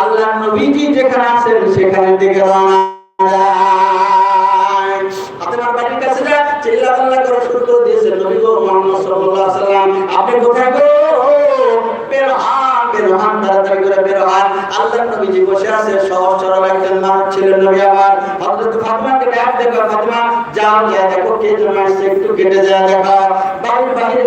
আল্লাহ নবীজি যেখানে আছেন সেখানে দিকে রওনা আল্লাহ একটু কেটে যায় দেখো। বাইরে দেখতেছেন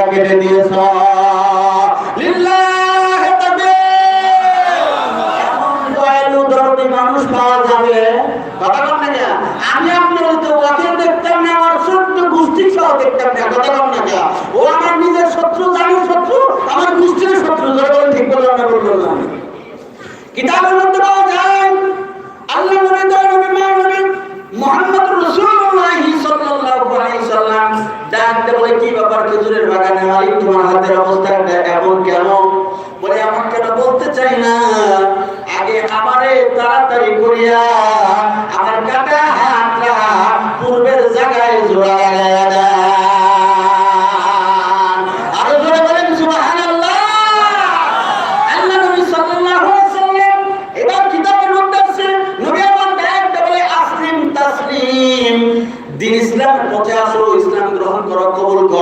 কেটে দিয়েছ। আমি নিজের শত্রু শত্রু শত্রু ঠিক না কিতাবের মধ্যে পাওয়া যায় আল্লাহ নবী দয়া নবী মা নবী মুহাম্মদ রাসূলুল্লাহ সাল্লাল্লাহু আলাইহি সাল্লাম ডাকতে বলে কি ব্যাপার খেজুরের মালিক তোমার হাতের অবস্থাটা এমন কেন? বলে এমন কেন বলতে চাই না? আগে আমারে তাড়াতাড়ি করিয়া আমার কাটা হাতটা পূর্বের জায়গায় জোড়া লাগাইয়া দেন। ইসলামের ইসলাম গ্রহণ করো, কবুল করো।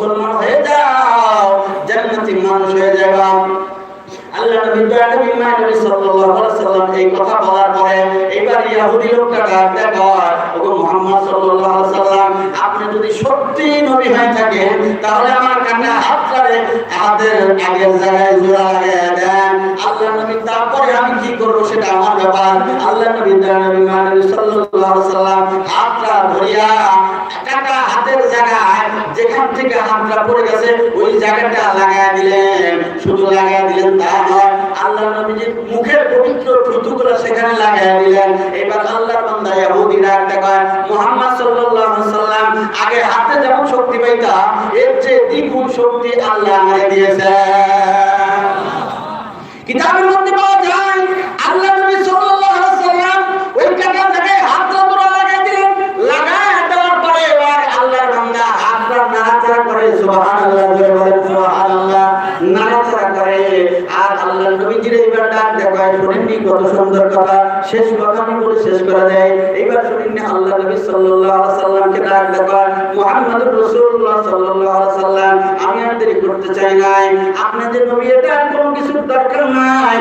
মুসলমান হয়ে যাও, জান্নাতি মানুষ হয়ে যাবা। আল্লাহ নবী, দয়া নবী মা নবী সাল্লাল্লাহু আলাইহি সাল্লাম এই কথা বলার পরে এবার ইহুদি লোকটা ডাক দেয় ওগো মুহাম্মদ সাল্লাল্লাহু আলাইহি সাল্লাম, আপনি যদি সত্যি নবী হয়ে থাকেন, তাহলে আমার কানে হাত ধরে হাতের আগের জায়গায় জোড়া লাগিয়ে দেন। আল্লাহ নবী, তারপরে আমি কি করব সেটা আমার ব্যাপার। আল্লাহ নবী, দয়া নবী মা নবী সাল্লাল্লাহু আলাইহি সাল্লাম, হাতটা ধরিয়া কাটা হাতের জায়গায় যেখান থেকে হাতটা পড়ে গেছে ওই জায়গাটা লাগায় দিলেন, শুধু লাগায় দিলেন তা নয়, আল্লাহ নবীজির মুখের পবিত্র থুতুগুলো সেখানে লাগায় দিলেন। এবার আল্লাহর বান্দা ইহুদিরা একটা কয়, মুহাম্মদ সাল্লাল্লাহু আলাইহি সাল্লাম আগে হাতে যেমন শক্তি পাইতা, এর চেয়ে দ্বিগুণ শক্তি আল্লাহ আমাকে দিয়েছে কিতাবের মধ্যে পাওয়া যায় আল্লাহ নবী সাল্লাল্লাহু আলাইহি সাল্লাম ওই কাটা জায়গায় হাতটা তোরা লাগাই দিলেন লাগায় দেওয়ার পরে এবার আল্লাহর বান্দা হাতটা নাড়াচাড়া করে এইবার ডাক আল্লাহ নবী সাল্লাল্লাহু আলাইহি সাল্লামকে ডাক দেখায় মুহাম্মদুর রাসূলুল্লাহ সাল্লাল্লাহু আমি আর দেরি করতে আপনাদের নবী এটা কোনো কিছু দরকার নাই।